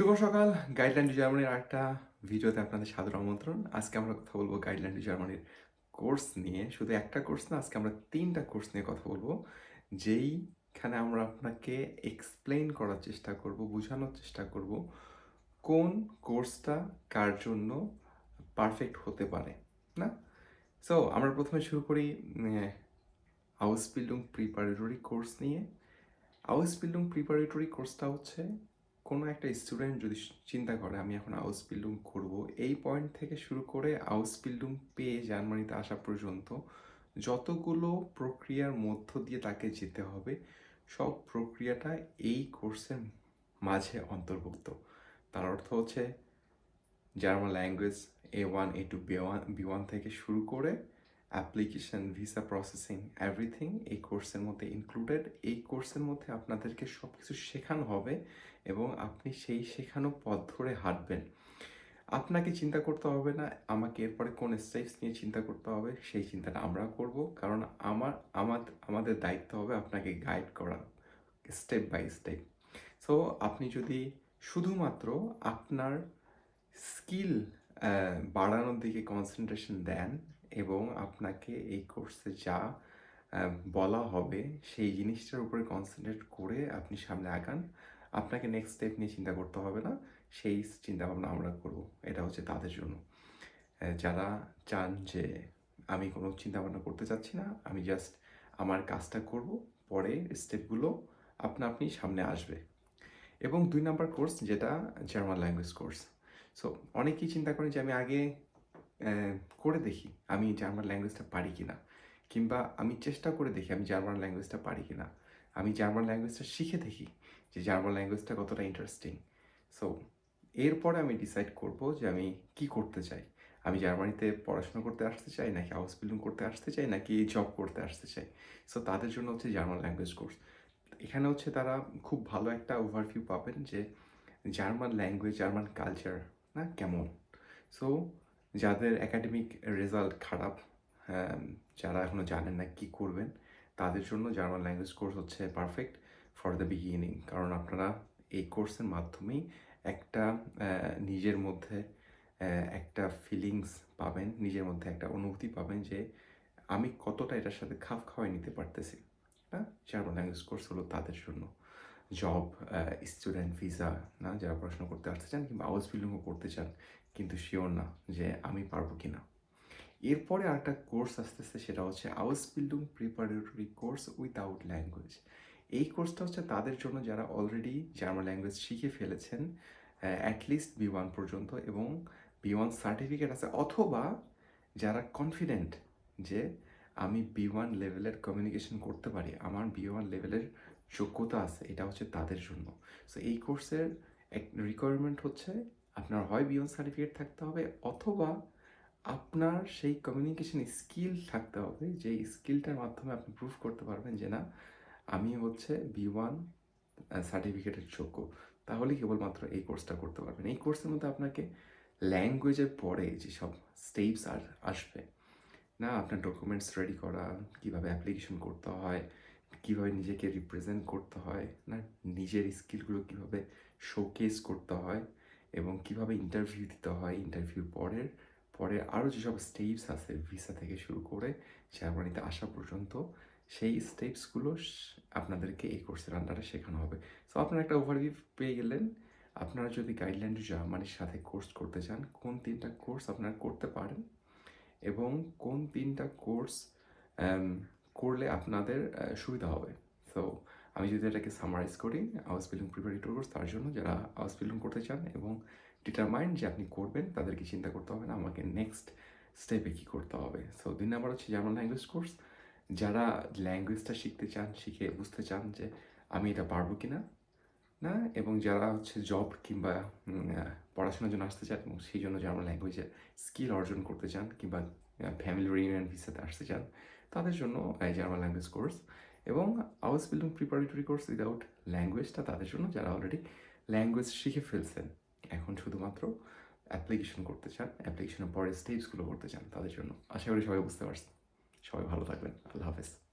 শুভ সকাল guideline two জার্মানির আরেকটা ভিডিওতে আপনাদের সাদর আমন্ত্রণ। আজকে আমরা কথা বলব গাইডলাইন টু জার্মানির কোর্স নিয়ে। শুধু একটা কোর্স না, আজকে আমরা তিনটা কোর্স নিয়ে কথা বলব, যেইখানে আমরা আপনাকে এক্সপ্লেইন করার চেষ্টা করব, বোঝানোর চেষ্টা করব কোন কোর্সটা কার জন্য পারফেক্ট হতে পারে, না? সো আমরা প্রথমে শুরু করি হাউস বিল্ডিং প্রিপারেটরি কোর্স নিয়ে। হাউস বিল্ডিং প্রিপারেটরি কোর্সটা হচ্ছে কোনো একটা স্টুডেন্ট যদি চিন্তা করে, আমি এখন আউস বিল্ডিং করব, এই পয়েন্ট থেকে শুরু করে আউস বিল্ডিং পেয়ে জার্মানিতে আসা পর্যন্ত যতগুলো প্রক্রিয়ার মধ্য দিয়ে তাকে যেতে হবে, সব প্রক্রিয়াটা এই কোর্সের মাঝে অন্তর্ভুক্ত। তার অর্থ হচ্ছে German language A one A two B one B one থেকে শুরু করে অ্যাপ্লিকেশন ভিসা প্রসেসিং এভরিথিং এই কোর্সের মধ্যে ইনক্লুডেড এই কোর্সের মধ্যে আপনাদেরকে সব কিছু শেখানো হবে এবং আপনি সেই শেখানো পথ ধরে হাঁটবেন। আপনাকে চিন্তা করতে হবে না, আমাকে এরপরে কোন স্টেপস নিয়ে চিন্তা করতে হবে সেই চিন্তাটা আমরা করব। কারণ আমার আমার, আমাদের দায়িত্ব হবে আপনাকে গাইড করা স্টেপ বাই স্টেপ সো আপনি যদি শুধুমাত্র আপনার স্কিল বাড়ানোর দিকে কনসেন্ট্রেশন দেন এবং আপনাকে এই কোর্সে যা বলা হবে, সেই জিনিসটার উপরে কনসেন্ট্রেট করে আপনি সামনে আগান। আপনাকে নেক্সট স্টেপ নিয়ে চিন্তা করতে হবে না, সেই চিন্তা ভাবনা আমরা করব। এটা হচ্ছে তাদের জন্য। যারা চান যে আমি কোনো চিন্তা ভাবনা করতে চাচ্ছি না, আমি জাস্ট আমার কাজটা করব, পরে স্টেপগুলো আপনা আপনি সামনে আসবে। এবং দুই নাম্বার কোর্স যেটা জার্মান ল্যাঙ্গুয়েজ কোর্স সো অনেকেই চিন্তা করেন যে আমি আগে করে দেখি আমি জার্মান ল্যাঙ্গুয়েজটা পারি কি না কিংবা আমি চেষ্টা করে দেখি আমি জার্মান ল্যাঙ্গুয়েজটা পারি কি না আমি জার্মান ল্যাঙ্গুয়েজটা শিখে দেখি যে জার্মান ল্যাঙ্গুয়েজটা কতটা ইন্টারেস্টিং সো এরপরে আমি ডিসাইড করব যে আমি কি করতে চাই। আমি জার্মানিতে পড়াশোনা করতে আসতে চাই নাকি হাউস বিল্ডিং করতে আসতে চাই নাকি জব করতে আসতে চাই। সো তাদের জন্য হচ্ছে জার্মান ল্যাঙ্গুয়েজ কোর্স এখানে হচ্ছে তারা খুব ভালো একটা ওভারভিউ পাবেন যে জার্মান ল্যাঙ্গুয়েজ জার্মান কালচার না কেমন? সো যাদের একাডেমিক রেজাল্ট খারাপ যারা এখনও জানেন না কি করবেন, তাদের জন্য জার্মান ল্যাঙ্গুয়েজ কোর্স হচ্ছে পারফেক্ট ফর দ্য বিগিনিং কারণ আপনারা এই কোর্সের মাধ্যমেই একটা নিজের মধ্যে একটা ফিলিংস পাবেন, নিজের মধ্যে একটা অনুভূতি পাবেন যে আমি কতটা এটার সাথে খাপ খাওয়াই নিতে পারতেছি হ্যাঁ? জার্মান ল্যাঙ্গুয়েজ কোর্স হলো তাদের জন্য। জব স্টুডেন্ট ভিসা না, যারা পড়াশোনা করতে আসতে চান কিংবা হাউস বিল্ডিংও করতে চান, কিন্তু শিওর না যে আমি পারব কি না এরপরে আরেকটা কোর্স আসতেছে, সেটা হচ্ছে house building preparatory course without language এই কোর্সটা হচ্ছে তাদের জন্য যারা অলরেডি জার্মান ল্যাঙ্গুয়েজ শিখে ফেলেছেন অ্যাটলিস্ট বি ওয়ান পর্যন্ত এবং বি ওয়ান সার্টিফিকেট আছে, অথবা যারা কনফিডেন্ট যে আমি বি ওয়ান লেভেলের কমিউনিকেশন করতে পারি, আমার বি ওয়ান লেভেলের যোগ্যতা আছে, এটা হচ্ছে তাদের জন্য। সো এই কোর্সের এক রিকোয়ারমেন্ট হচ্ছে আপনার হয় বি ওয়ান সার্টিফিকেট থাকতে হবে অথবা আপনার সেই কমিউনিকেশন স্কিল থাকতে হবে যে স্কিলটার মাধ্যমে আপনি প্রুভ করতে পারবেন যে না, আমি হচ্ছে বি ওয়ান সার্টিফিকেটের যোগ্য। তাহলে কেবলমাত্র এই কোর্সটা করতে পারবেন। এই কোর্সের মধ্যে আপনাকে ল্যাঙ্গুয়েজের পরে যেসব স্টেপস আর আসবে, না, আপনার ডকুমেন্টস রেডি করা, কীভাবে অ্যাপ্লিকেশন করতে হয় কীভাবে নিজেকে রিপ্রেজেন্ট করতে হয়, না, নিজের স্কিলগুলো কীভাবে শোকেস করতে হয় এবং কীভাবে ইন্টারভিউ দিতে হয় ইন্টারভিউ পরের, পরে আরও যেসব স্টেপস আছে ভিসা থেকে শুরু করে জার্মানিতে আসা পর্যন্ত, সেই স্টেপসগুলো আপনাদেরকে এই কোর্সের আন্ডারে শেখানো হবে। সো আপনারা একটা ওভারভিউ পেয়ে গেলেন। আপনারা যদি গাইডলাইন জার্মানির সাথে কোর্স করতে চান, কোন তিনটা কোর্স আপনারা করতে পারেন এবং কোন তিনটা কোর্স করলে আপনাদের সুবিধা হবে। সো আমি যদি এটাকে সামারাইজ করি হাউস বিল্ডিং প্রিপারেটরি কোর্স তার জন্য যারা হাউস বিল্ডিং করতে চান এবং ডিটারমাইন্ড যে আপনি করবেন, তাদেরকে চিন্তা করতে হবে না, আমাকে নেক্সট স্টেপে কী করতে হবে। সো দুই নাম্বার হচ্ছে জার্মান ল্যাঙ্গুয়েজ কোর্স যারা ল্যাঙ্গুয়েজটা শিখতে চান, শিখে বুঝতে চান যে আমি এটা পারব কি না? না এবং যারা হচ্ছে জব কিংবা পড়াশোনার জন্য আসতে চান এবং সেই জন্য জার্মান ল্যাঙ্গুয়েজের স্কিল অর্জন করতে চান কিংবা ফ্যামিলি রিউনিয়ন ভিসাতে আসতে চান তাদের জন্য জার্মান ল্যাঙ্গুয়েজ কোর্স এবং house building preparatory course without ল্যাঙ্গুয়েজটা তাদের জন্য যারা অলরেডি ল্যাঙ্গুয়েজ শিখে ফেলছেন। এখন শুধুমাত্র অ্যাপ্লিকেশন করতে চান অ্যাপ্লিকেশনের পরে স্টেপসগুলো করতে চান তাদের জন্য। আশা করি সবাই বুঝতে পারছেন। সবাই ভালো থাকবেন। আল্লাহ হাফেজ।